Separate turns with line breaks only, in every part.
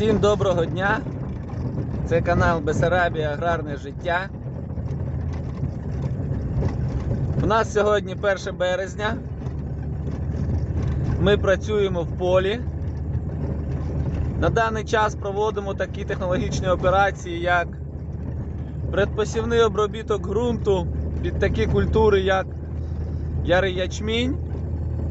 Всім доброго дня! Це канал Бесарабія Аграрне життя. У нас сьогодні 1 березня. Ми працюємо в полі. На даний час проводимо такі технологічні операції, як предпосівний обробіток ґрунту під такі культури, як ярий ячмінь.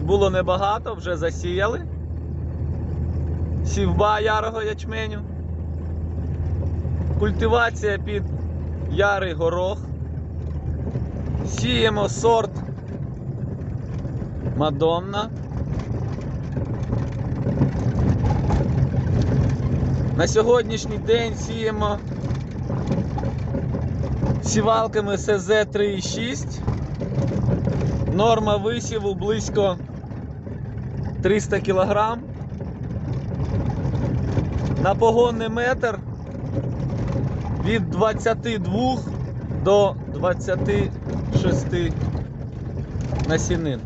Було небагато, вже засіяли сівба ярого ячменю, культивація під ярий горох. Сіємо сорт Мадонна. На сьогоднішній день сіємо сівалками СЗ 3,6. Норма висіву близько 300 кг. На погонний метр від 22 до 26 насінин.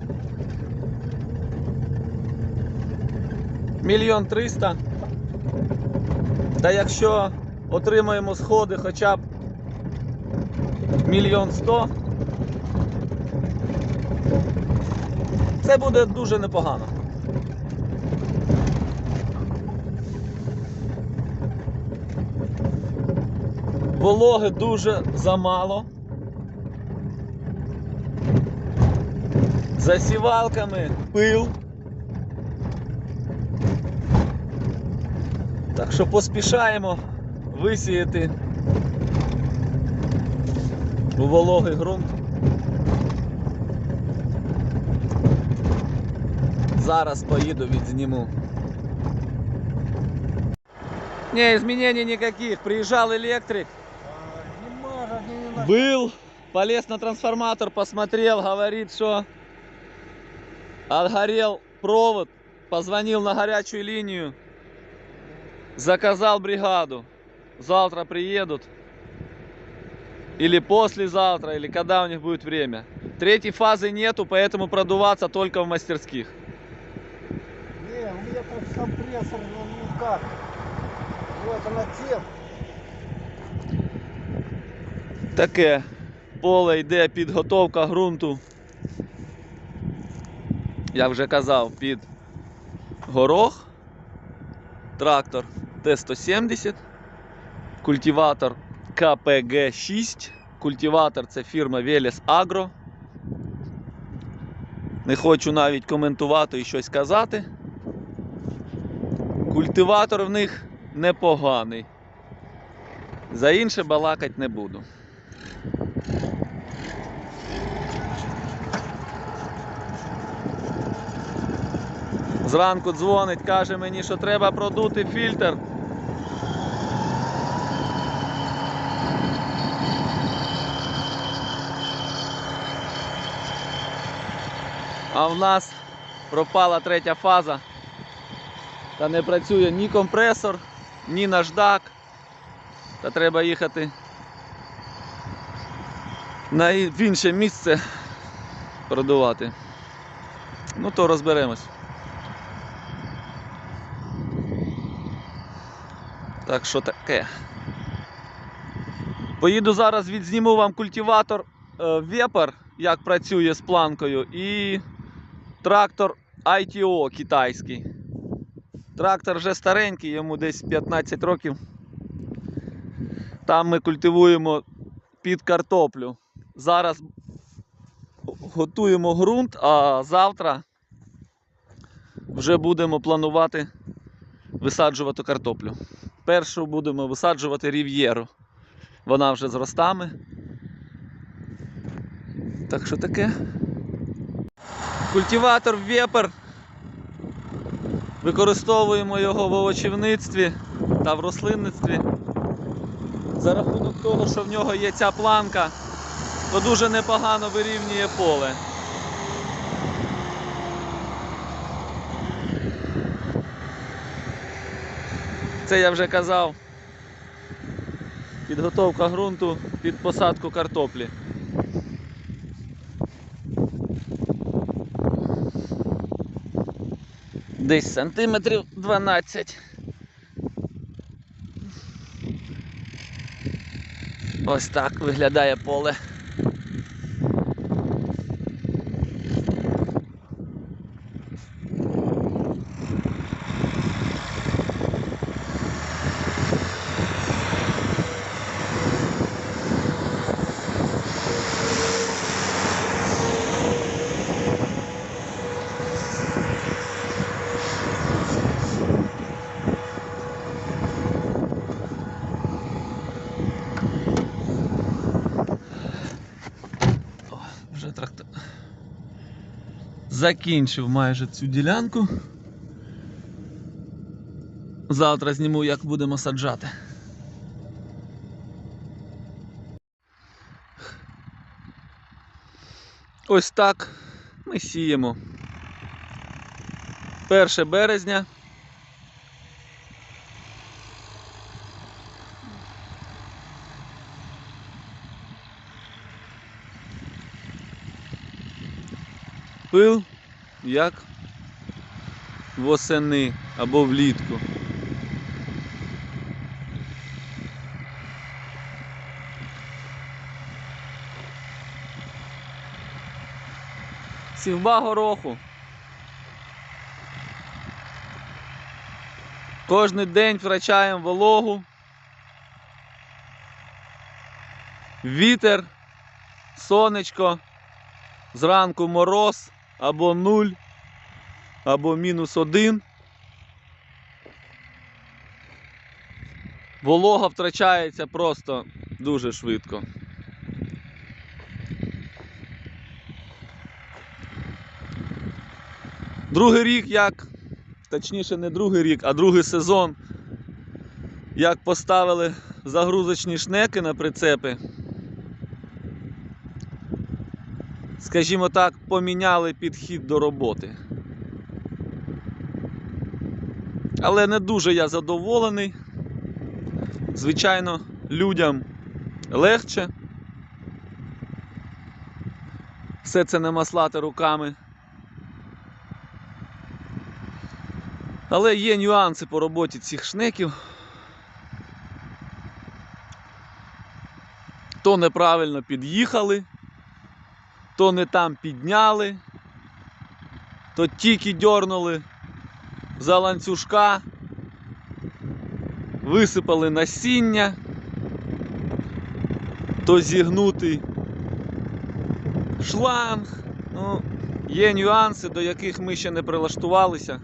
Мільйон триста. Та якщо отримаємо сходи хоча б мільйон сто, це буде дуже непогано. Вологи дуже замало. За сівалками пил. Так що поспішаємо висіяти у вологий ґрунт. Зараз поїду відзніму. Не, изменений никаких. Приезжал электрик, был, полез на трансформатор, посмотрел, говорит, что отгорел провод, позвонил на горячую линию, заказал бригаду. Завтра приедут. Или послезавтра, или когда у них будет время. Третьей фазы нету, поэтому продуваться только в мастерских.
не, у меня там компрессор, ну никак. Вот она тем.
Таке поле йде підготовка ґрунту. Я вже казав, під горох, трактор Т-170, культиватор КПГ-6. Культиватор це фірма Велес Агро. Не хочу навіть коментувати і щось казати. Культиватор в них непоганий. За інше балакать не буду. Зранку дзвонить, каже мені, що треба продути фільтр. А в нас пропала третя фаза. Та не працює ні компресор, ні наждак. Та треба їхати на в інше місце продувати. Ну то розберемось. Так що таке. Поїду зараз відзніму вам культиватор е, Вепер, як працює з планкою, і трактор ITO китайський. Трактор вже старенький, йому десь 15 років. Там ми культивуємо під картоплю. Зараз готуємо ґрунт, а завтра вже будемо планувати висаджувати картоплю. Першу будемо висаджувати рів'єру. Вона вже з ростами. Так що таке? Культиватор Вепер. Використовуємо його в овочівництві та в рослинництві. За рахунок того, що в нього є ця планка, то дуже непогано вирівнює поле. Це я вже казав. Підготовка ґрунту під посадку картоплі. Десь сантиметрів 12. Ось так виглядає поле. Закінчив майже цю ділянку. Завтра зніму, як будемо саджати. Ось так ми сіємо. 1 березня. Пил як восени або влітку. Сівба гороху. Кожний день втрачаємо вологу. Вітер, сонечко, зранку мороз або 0, або мінус 1. Волога втрачається просто дуже швидко. Другий рік, як, точніше, не другий рік, а другий сезон, як поставили загрузочні шнеки на прицепи. Скажімо так, поміняли підхід до роботи. Але не дуже я задоволений. Звичайно, людям легше. Все це не маслати руками. Але є нюанси по роботі цих шнеків. То неправильно під'їхали, то не там підняли, то тільки дьорнули за ланцюжка, висипали насіння, то зігнутий шланг. Ну, є нюанси, до яких ми ще не прилаштувалися.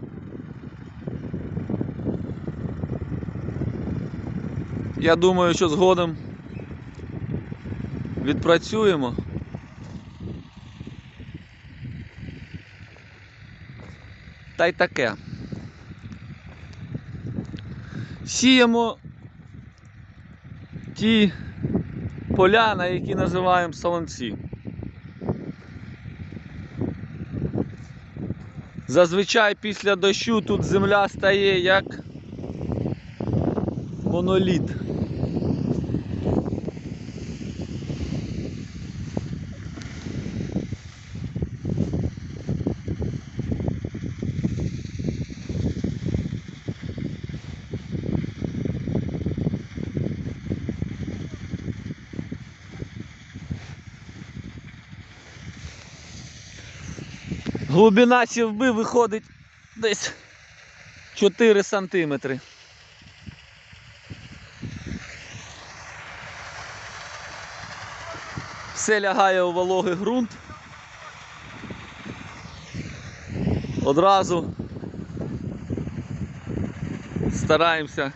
Я думаю, що згодом відпрацюємо. Та й таке. Сіємо ті поля, на які називаємо солонці. Зазвичай після дощу тут земля стає як моноліт. Глибина сівби виходить десь 4 сантиметри. Все лягає у вологий ґрунт. Одразу стараємося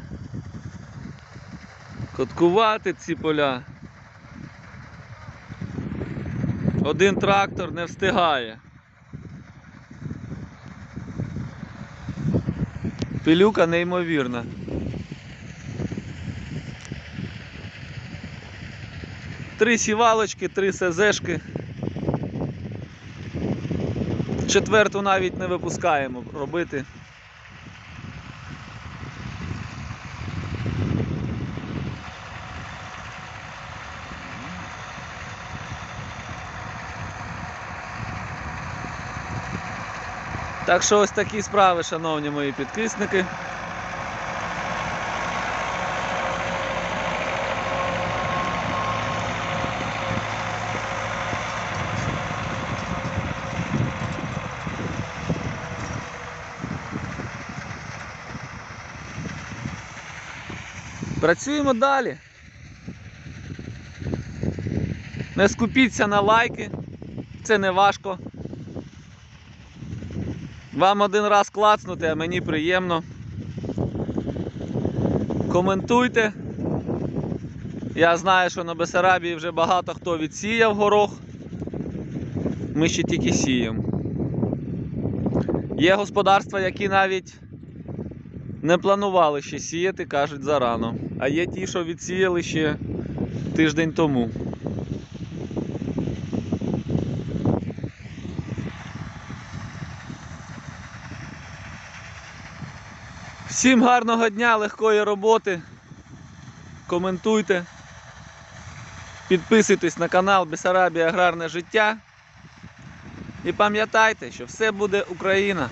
коткувати ці поля. Один трактор не встигає. Пилюка неймовірна. Три сівалочки, три СЗшки. Четверту навіть не випускаємо робити. Так що ось такі справи, шановні мої підписники. Працюємо далі. Не скупіться на лайки, це не важко. Вам один раз клацнути, а мені приємно. Коментуйте. Я знаю, що на Бесарабії вже багато хто відсіяв горох. Ми ще тільки сіємо. Є господарства, які навіть не планували ще сіяти, кажуть зарано. А є ті, що відсіяли ще тиждень тому. Всім гарного дня, легкої роботи. Коментуйте. Підписуйтесь на канал Бесарабія Аграрне життя. І пам'ятайте, що все буде Україна.